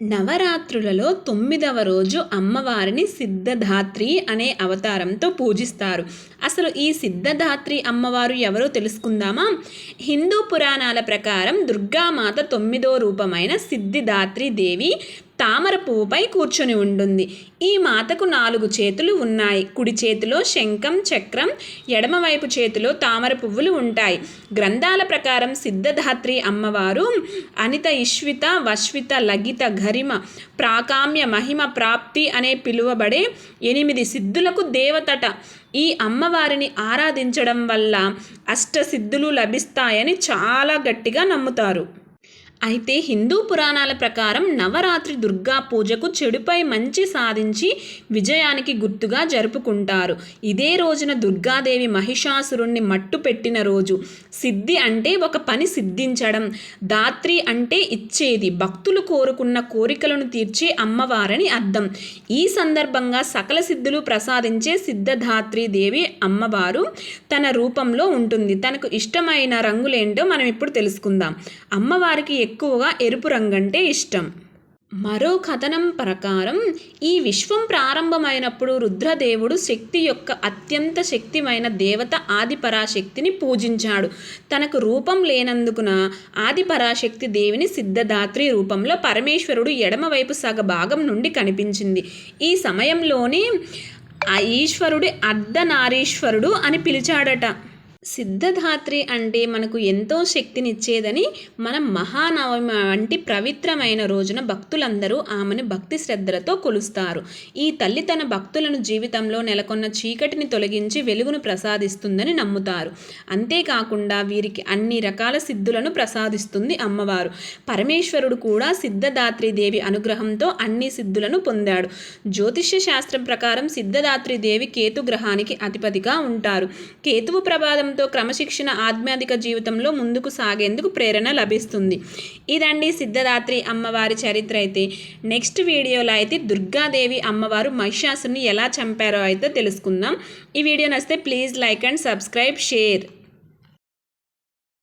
నవరాత్రులలో తొమ్మిదవ రోజు అమ్మవారిని సిద్ధధాత్రి అనే అవతారంతో పూజిస్తారు. అసలు ఈ సిద్ధధాత్రి అమ్మవారు ఎవరో తెలుసుకుందామా? హిందూ పురాణాల ప్రకారం దుర్గామాత తొమ్మిదో రూపమైన సిద్ధిదాత్రి దేవి తామర పువ్వుపై కూర్చొని ఉంటుంది. ఈ మాతకు నాలుగు చేతులు ఉన్నాయి. కుడి చేతిలో శంఖం చక్రం ఎడమవైపు చేతిలో తామర పువ్వులు ఉంటాయి. గ్రంథాల ప్రకారం సిద్ధధాత్రి అమ్మవారు అనిత ఇష్విత వశ్విత లగిత గరిమ ప్రాకామ్య మహిమ ప్రాప్తి అనే పిలువబడే ఎనిమిది సిద్ధులకు దేవతట. ఈ అమ్మవారిని ఆరాధించడం వల్ల అష్టసిద్ధులు లభిస్తాయని చాలా గట్టిగా నమ్ముతారు. అయితే హిందూ పురాణాల ప్రకారం నవరాత్రి దుర్గా పూజకు చెడుపై మంచి సాధించి విజయానికి గుర్తుగా జరుపుకుంటారు. ఇదే రోజున దుర్గాదేవి మహిషాసురుణ్ణి మట్టు పెట్టిన రోజు. సిద్ధి అంటే ఒక పని సిద్ధించడం. దాత్రి అంటే ఇచ్చేది. భక్తులు కోరుకున్న కోరికలను తీర్చే అమ్మవారని అర్థం. ఈ సందర్భంగా సకల సిద్ధులు ప్రసాదించే సిద్ధధాత్రి దేవి అమ్మవారు తన రూపంలో ఉంటుంది. తనకు ఇష్టమైన రంగులేంటో మనం ఇప్పుడు తెలుసుకుందాం. అమ్మవారికి ఎక్కువగా ఎరుపు రంగంటే ఇష్టం. మరో కథనం ప్రకారం ఈ విశ్వం ప్రారంభమైనప్పుడు రుద్రదేవుడు శక్తి యొక్క అత్యంత శక్తిమైన దేవత ఆదిపరాశక్తిని పూజించాడు. తనకు రూపం లేనందుకున ఆదిపరాశక్తి దేవిని సిద్ధదాత్రి రూపంలో పరమేశ్వరుడు ఎడమవైపు సగ భాగం నుండి కనిపించింది. ఈ సమయంలోనే ఆ ఈశ్వరుడి అర్ధనారీశ్వరుడు అని పిలిచాడట. సిద్ధధాత్రి అంటే మనకు ఎంతో శక్తినిచ్చేదని మనం మహానవమి వంటి పవిత్రమైన రోజున భక్తులందరూ ఆమెను భక్తి శ్రద్ధలతో కొలుస్తారు. ఈ తల్లి తన భక్తులను జీవితంలో నెలకొన్న చీకటిని తొలగించి వెలుగును ప్రసాదిస్తుందని నమ్ముతారు. అంతేకాకుండా వీరికి అన్ని రకాల సిద్ధులను ప్రసాదిస్తుంది అమ్మవారు. పరమేశ్వరుడు కూడా సిద్ధదాత్రి దేవి అనుగ్రహంతో అన్ని సిద్ధులను పొందాడు. జ్యోతిష్య శాస్త్రం ప్రకారం సిద్ధదాత్రి దేవి కేతు గ్రహానికి అధిపతిగా ఉంటారు. కేతువు ప్రభావంతో క్రమశిక్షణ ఆధ్యాత్మిక జీవితంలో ముందుకు సాగేందుకు ప్రేరణ లభిస్తుంది. ఇదండి సిద్ధదాత్రి అమ్మవారి చరిత్ర అయితే. నెక్స్ట్ వీడియోలో అయితే దుర్గాదేవి అమ్మవారు మహిషాసుని ఎలా చంపారో అయితే తెలుసుకుందాం. ఈ వీడియో నచ్చితే please like and subscribe share.